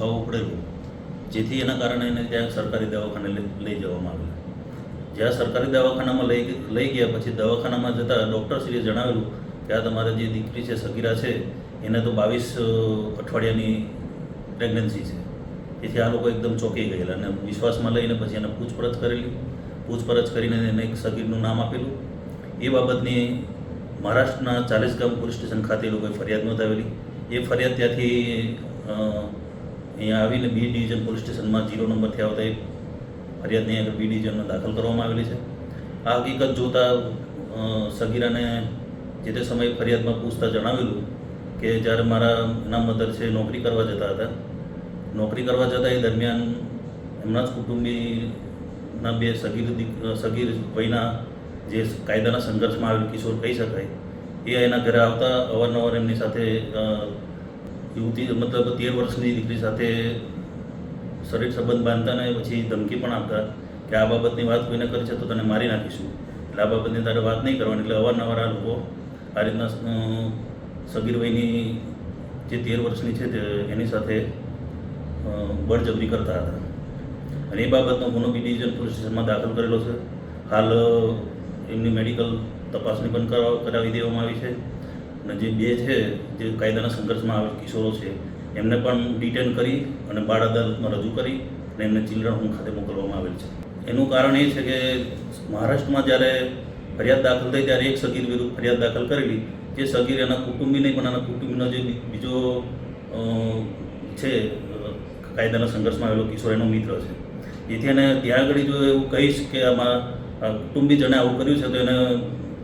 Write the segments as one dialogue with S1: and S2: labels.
S1: દુખાવો પડેલું જેથી એના કારણે એને ત્યાં સરકારી દવાખાને લઈ જવામાં આવેલા જ્યાં સરકારી દવાખાનામાં લઈ લઈ ગયા પછી દવાખાનામાં જતાં ડૉક્ટરશ્રીએ જણાવેલું કે આ તમારી જે દીકરી છે, સગીરા છે, એને તો બાવીસ અઠવાડિયાની પ્રેગ્નન્સી છે. તેથી આ લોકો એકદમ ચોંકી ગયેલા અને વિશ્વાસમાં લઈને પછી એને પૂછપરછ કરેલી. પૂછપરછ કરીને એને એક સગીરનું નામ આપેલું. એ બાબતની મહારાષ્ટ્રના ચાલીસ ગામ પોલીસ સ્ટેશન ખાતે લોકોએ ફરિયાદ નોંધાવેલી. એ ફરિયાદ ત્યાંથી અહીંયા આવીને બી ડિવિઝન પોલીસ સ્ટેશનમાં જીરો નંબરથી આવતા એક ફરિયાદની આગળ બી ડિવિઝનમાં દાખલ કરવામાં આવેલી છે. આ હકીકત જોતા સગીરાને જે તે સમયે ફરિયાદમાં પૂછતા જણાવેલું કે જ્યારે મારા એના મધર છે નોકરી કરવા જતા હતા. નોકરી કરવા જતા એ દરમિયાન એમના જ કુટુંબીના બે સગીર સગીર વયના જે કાયદાના સંઘર્ષમાં આવેલ કિશોર કહી શકાય, એ એના ઘરે આવતા અવારનવાર એમની સાથે યુવતી મતલબ તેર વર્ષની દીકરી સાથે શરીર સંબંધ બાંધતા ને પછી ધમકી પણ આપતા કે આ બાબતની વાત કોઈને કરી છે તો તને મારી નાખીશું. એટલે આ બાબતની તારે વાત નહીં કરવાની, એટલે અવારનવાર આ લોકો આ રીતના સગીર વયની જે તેર વર્ષની છે તે એની સાથે બળજબરી કરતા હતા. અને એ બાબતનો ગુનો બી ડિવિઝન પોલીસ દાખલ કરેલો છે. હાલ એમની મેડિકલ તપાસણી પણ કરાવી દેવામાં આવી છે. અને જે બે છે, જે કાયદાના સંઘર્ષમાં આવેલ કિશોરો છે, એમને પણ ડિટેન કરી અને બાળ અદાલતમાં રજૂ કરી અને એમને ચિલ્ડ્રન હોમ ખાતે મોકલવામાં આવેલ છે. એનું કારણ એ છે કે મહારાષ્ટ્રમાં જ્યારે ફરિયાદ દાખલ થઈ ત્યારે એક સગીર વિરુદ્ધ ફરિયાદ દાખલ કરેલી, જે સગીર એના કુટુંબી નહીં, પણ એના કુટુંબીનો જે બીજો છે કાયદાના સંઘર્ષમાં આવેલો કિશોર, એનો મિત્ર છે. જેથી એને ત્યાં આગળ જો એવું કહીશ કે આમાં કુટુંબીજણે આવું કર્યું છે, તો એને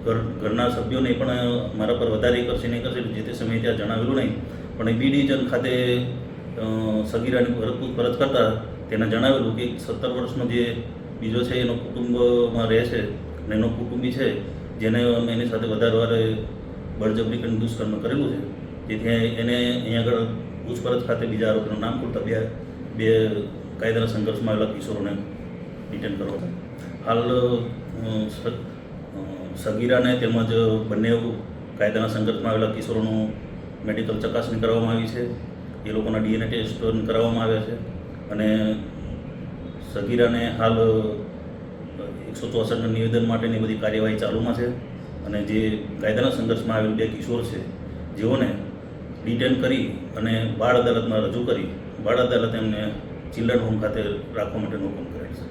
S1: ઘર, ઘરના સભ્યોને પણ મારા પર વધારે કરશે, નહીં કરશે, જે તે સમયે ત્યાં જણાવેલું નહીં. પણ બી ડિવિઝન ખાતે સગીરાની પરત પરત કરતાં તેને જણાવેલું કે સત્તર વર્ષનો જે બીજો છે, એનો કુટુંબમાં રહે છે અને એનો કુટુંબી છે, જેને અમે એની સાથે વધારે વારે બળજબરી કરીને દુષ્કર્મ કરેલું છે. તેથી એને અહીંયા આગળ પૂછપરછ ખાતે બીજા આરોપીનું નામ ખોલતા બે બે કાયદાના સંઘર્ષમાં આવેલા કિશોરોને ડિટેન કરવા હાલ સગીરાને તેમજ બંને કાયદાના સંઘર્ષમાં આવેલા કિશોરોનું મેડિકલ ચકાસણી કરવામાં આવી છે. એ લોકોના ડીએનએ ટેસ્ટ કરવામાં આવ્યા છે. અને સગીરાને હાલ એકસો ચોસઠના નિવેદન માટેની બધી કાર્યવાહી ચાલુમાં છે. અને જે કાયદાના સંઘર્ષમાં આવેલ બે કિશોર છે, જેઓને ડિટેન કરી અને બાળ અદાલતમાં રજૂ કરી, બાળ અદાલત એમને ચિલ્ડ્રન હોમ ખાતે રાખવા માટેનો હુકમ કરેલ છે.